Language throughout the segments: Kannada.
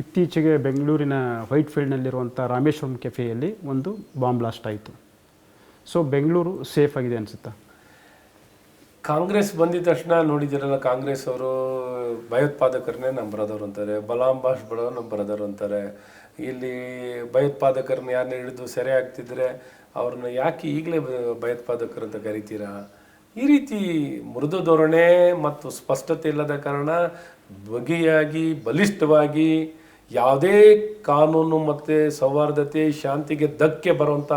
ಇತ್ತೀಚೆಗೆ ಬೆಂಗಳೂರಿನ ವೈಟ್ ಫೀಲ್ಡ್ನಲ್ಲಿರುವಂಥ ರಾಮೇಶ್ವರಂ ಕೆಫೆಯಲ್ಲಿ ಒಂದು ಬಾಂಬ್ ಬ್ಲಾಸ್ಟ್ ಆಯಿತು. ಸೊ ಬೆಂಗಳೂರು ಸೇಫ್ ಆಗಿದೆ ಅನಿಸುತ್ತಾ? ಕಾಂಗ್ರೆಸ್ ಬಂದಿದ ತಕ್ಷಣ ನೋಡಿದಿರಲ್ಲ ಕಾಂಗ್ರೆಸ್ ಅವರು ಭಯೋತ್ಪಾದಕರನ್ನೇ ನಮ್ಮ ಬ್ರದರ್ ಅಂತಾರೆ ಬಲಾಂ ಬಾಷ್ ಬಡ ನಮ್ಮ ಬ್ರದರ್ ಅಂತಾರೆ. ಇಲ್ಲಿ ಭಯೋತ್ಪಾದಕರನ್ನ ಯಾರನ್ನ ಹಿಡಿದು ಸೆರೆ ಆಗ್ತಿದ್ರೆ ಅವ್ರನ್ನ ಯಾಕೆ ಈಗಲೇ ಭಯೋತ್ಪಾದಕರು ಅಂತ ಕರಿತೀರಾ? ಈ ರೀತಿ ಮೃದು ಧೋರಣೆ ಮತ್ತು ಸ್ಪಷ್ಟತೆ ಇಲ್ಲದ ಕಾರಣ ಬಗೆಯಾಗಿ, ಬಲಿಷ್ಠವಾಗಿ ಯಾವುದೇ ಕಾನೂನು ಮತ್ತು ಸೌಹಾರ್ದತೆ ಶಾಂತಿಗೆ ಧಕ್ಕೆ ಬರುವಂಥ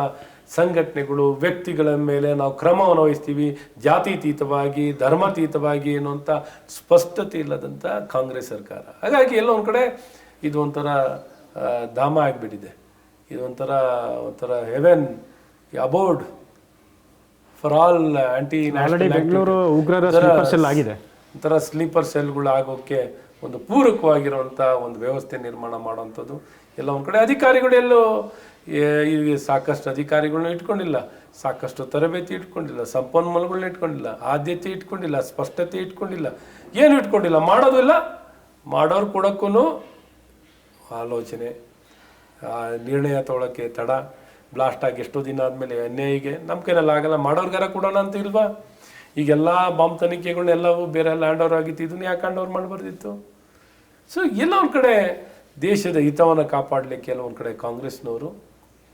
ಸಂಘಟನೆಗಳು ವ್ಯಕ್ತಿಗಳ ಮೇಲೆ ನಾವು ಕ್ರಮವನ್ನು ವಹಿಸ್ತೀವಿ ಜಾತೀತೀತವಾಗಿ ಧರ್ಮಾತೀತವಾಗಿ ಅನ್ನುವಂಥ ಸ್ಪಷ್ಟತೆ ಇಲ್ಲದಂಥ ಕಾಂಗ್ರೆಸ್ ಸರ್ಕಾರ. ಹಾಗಾಗಿ ಎಲ್ಲ ಒಂದು ಕಡೆ ಇದು ಒಂಥರ ಧಾಮ ಆಗಿಬಿಟ್ಟಿದೆ. ಇದು ಒಂಥರ ಒಂಥರ heaven aboard for all anti Bengaluru ಉಗ್ರರ ಸ್ಲೀಪರ್ ಸೆಲ್ ಆಗಿದೆ. ಒಂಥರ ಸ್ಲೀಪರ್ ಸೆಲ್ಗಳು ಆಗೋಕ್ಕೆ ಒಂದು ಪೂರಕವಾಗಿರುವಂಥ ಒಂದು ವ್ಯವಸ್ಥೆ ನಿರ್ಮಾಣ ಮಾಡುವಂಥದ್ದು. ಎಲ್ಲ ಒಂದು ಕಡೆ ಅಧಿಕಾರಿಗಳೆಲ್ಲೋ ಈಗ ಸಾಕಷ್ಟು ಅಧಿಕಾರಿಗಳನ್ನ ಇಟ್ಕೊಂಡಿಲ್ಲ, ಸಾಕಷ್ಟು ತರಬೇತಿ ಇಟ್ಕೊಂಡಿಲ್ಲ ಸಂಪನ್ಮೂಲಗಳನ್ನ ಇಟ್ಕೊಂಡಿಲ್ಲ, ಆದ್ಯತೆ ಇಟ್ಕೊಂಡಿಲ್ಲ, ಸ್ಪಷ್ಟತೆ ಇಟ್ಕೊಂಡಿಲ್ಲ, ಏನು ಇಟ್ಕೊಂಡಿಲ್ಲ, ಮಾಡೋದಿಲ್ಲ, ಮಾಡೋರು ಕೊಡೋಕ್ಕೂ ಆಲೋಚನೆ ನಿರ್ಣಯ ತೊಗೊಳಕ್ಕೆ ತಡ, ಬ್ಲಾಸ್ಟ್ ಆಗಿ ಎಷ್ಟೋ ದಿನ ಆದಮೇಲೆ ಎನ್ ಐಗೆ ನಮ್ಮ ಕೈನಲ್ಲಿ ಆಗಲ್ಲ ಮಾಡೋರ್ಗಾರ ಕೊಡೋಣ ಅಂತ ಇಲ್ವಾ? ಈಗೆಲ್ಲ ಬಾಂಬ್ ತನಿಖೆಗಳನ್ನೆಲ್ಲವೂ ಬೇರೆ ಲ್ಯಾಂಡ್ ಓವರ್ ಆಗಿತ್ತು ಇದನ್ನು ಯಾಕೆ ಹ್ಯಾಂಡ್ ಓವರ್ ಮಾಡಬಾರ್ದಿತ್ತು? ಸೊ ಎಲ್ಲ ಒಂದು ಕಡೆ ದೇಶದ ಹಿತವನ್ನು ಕಾಪಾಡಲಿಕ್ಕೆ ಕೆಲವೊಂದು ಕಡೆ ಕಾಂಗ್ರೆಸ್ನವರು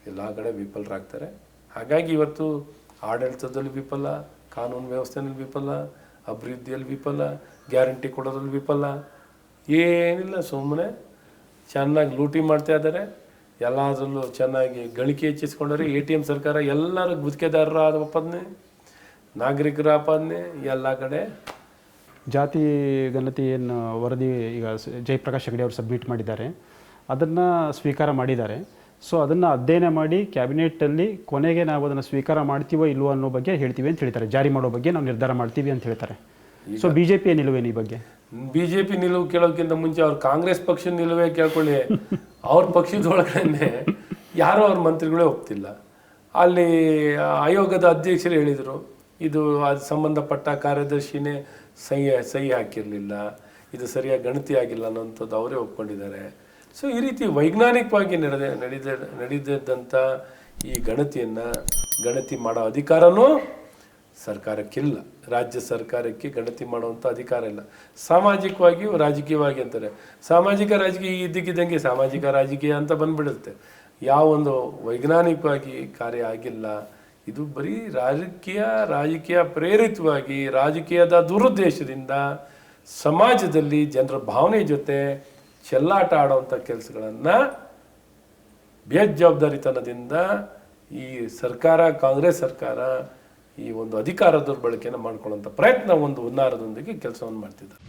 ಎಲ್ಲ ಕಡೆ ವಿಫಲರಾಗ್ತಾರೆ. ಹಾಗಾಗಿ ಇವತ್ತು ಆಡಳಿತದಲ್ಲಿ ವಿಫಲ, ಕಾನೂನು ವ್ಯವಸ್ಥೆಯಲ್ಲಿ ವಿಫಲ, ಅಭಿವೃದ್ಧಿಯಲ್ಲಿ ವಿಫಲ, ಗ್ಯಾರಂಟಿ ಕೊಡೋದ್ರಲ್ಲಿ ವಿಫಲ. ಏನಿಲ್ಲ ಸುಮ್ಮನೆ ಚೆನ್ನಾಗಿ ಲೂಟಿ ಮಾಡ್ತಾ ಇದ್ದಾರೆ. ಎಲ್ಲದರಲ್ಲೂ ಚೆನ್ನಾಗಿ ಗಳಿಕೆ ಹೆಚ್ಚಿಸ್ಕೊಂಡವ್ರೆ. ಎ ಟಿ ಎಂ ಸರ್ಕಾರ ಎಲ್ಲರ ಗುತ್ತಿಗೆದಾರರ ಆಪಾದನೆ ನಾಗರಿಕರ ಆಪಾದನೆ ಎಲ್ಲ ಕಡೆ. ಜಾತಿ ಗಣತಿ ಏನು ವರದಿ ಈಗ ಜಯಪ್ರಕಾಶ್ ಹೆಗಡೆ ಅವರು ಸಬ್ಮಿಟ್ ಮಾಡಿದ್ದಾರೆ. ಅದನ್ನು ಸ್ವೀಕಾರ ಮಾಡಿದ್ದಾರೆ. ಸೊ ಅದನ್ನು ಅಧ್ಯಯನ ಮಾಡಿ ಕ್ಯಾಬಿನೆಟ್ಟಲ್ಲಿ ಕೊನೆಗೆ ನಾವು ಅದನ್ನು ಸ್ವೀಕಾರ ಮಾಡ್ತೀವೋ ಇಲ್ವೋ ಅನ್ನೋ ಬಗ್ಗೆ ಹೇಳ್ತೀವಿ ಅಂತ ಹೇಳ್ತಾರೆ ಜಾರಿ ಮಾಡೋ ಬಗ್ಗೆ ನಾವು ನಿರ್ಧಾರ ಮಾಡ್ತೀವಿ ಅಂತ ಹೇಳ್ತಾರೆ. ಸೊ ಬಿ ಜೆ ಪಿಯ ನಿಲುವೇನು ಈ ಬಗ್ಗೆ? ಬಿ ಜೆ ಪಿ ನಿಲುವು ಕೇಳೋಕ್ಕಿಂತ ಮುಂಚೆ ಅವ್ರ ಕಾಂಗ್ರೆಸ್ ಪಕ್ಷದ ನಿಲುವೇ ಕೇಳ್ಕೊಳ್ಳಿ. ಅವ್ರ ಪಕ್ಷದೊಳಗಡೆ ಯಾರೋ ಅವ್ರ ಮಂತ್ರಿಗಳೇ ಒಪ್ತಿಲ್ಲ. ಅಲ್ಲಿ ಆಯೋಗದ ಅಧ್ಯಕ್ಷರು ಹೇಳಿದರು. ಇದು ಅದು ಸಂಬಂಧಪಟ್ಟ ಕಾರ್ಯದರ್ಶಿನೇ ಸಹಿ ಸಹಿ ಹಾಕಿರಲಿಲ್ಲ. ಇದು ಸರಿಯಾಗಿ ಗಣತಿ ಆಗಿಲ್ಲ ಅನ್ನೋಂಥದ್ದು ಅವರೇ ಒಪ್ಕೊಂಡಿದ್ದಾರೆ. ಸೊ ಈ ರೀತಿ ವೈಜ್ಞಾನಿಕವಾಗಿ ನಡೆದ ನಡೆದ, ನಡೆದಿದ್ದಂಥ ಈ ಗಣತಿಯನ್ನು ಗಣತಿ ಮಾಡೋ ಅಧಿಕಾರನೂ ಸರ್ಕಾರಕ್ಕಿಲ್ಲ. ರಾಜ್ಯ ಸರ್ಕಾರಕ್ಕೆ ಗಣತಿ ಮಾಡುವಂಥ ಅಧಿಕಾರ ಇಲ್ಲ. ಸಾಮಾಜಿಕವಾಗಿಯೂ ರಾಜಕೀಯವಾಗಿ ಅಂತಾರೆ. ಸಾಮಾಜಿಕ ರಾಜಕೀಯ ಇದ್ದಕ್ಕಿದ್ದಂಗೆ ಸಾಮಾಜಿಕ ರಾಜಕೀಯ ಅಂತ ಬಂದ್ಬಿಡುತ್ತೆ. ಯಾವೊಂದು ವೈಜ್ಞಾನಿಕವಾಗಿ ಕಾರ್ಯ ಆಗಿಲ್ಲ ಇದು ಬರೀ ರಾಜಕೀಯ ರಾಜಕೀಯ ಪ್ರೇರಿತವಾಗಿ, ರಾಜಕೀಯದ ದುರುದ್ದೇಶದಿಂದ ಸಮಾಜದಲ್ಲಿ ಜನರ ಭಾವನೆ ಜೊತೆ ಚೆಲ್ಲಾಟ ಆಡುವಂಥ ಕೆಲಸಗಳನ್ನು ಬೇಜವಾಬ್ದಾರಿತನದಿಂದ ಈ ಸರ್ಕಾರ, ಕಾಂಗ್ರೆಸ್ ಸರ್ಕಾರ ಈ ಒಂದು ಅಧಿಕಾರ ದುರ್ಬಳಕೆಯನ್ನು ಮಾಡ್ಕೊಳ್ಳೋಂಥ ಪ್ರಯತ್ನ ಒಂದು ಹುನ್ನಾರದೊಂದಿಗೆ ಕೆಲಸವನ್ನು ಮಾಡ್ತಿದ್ದಾರೆ.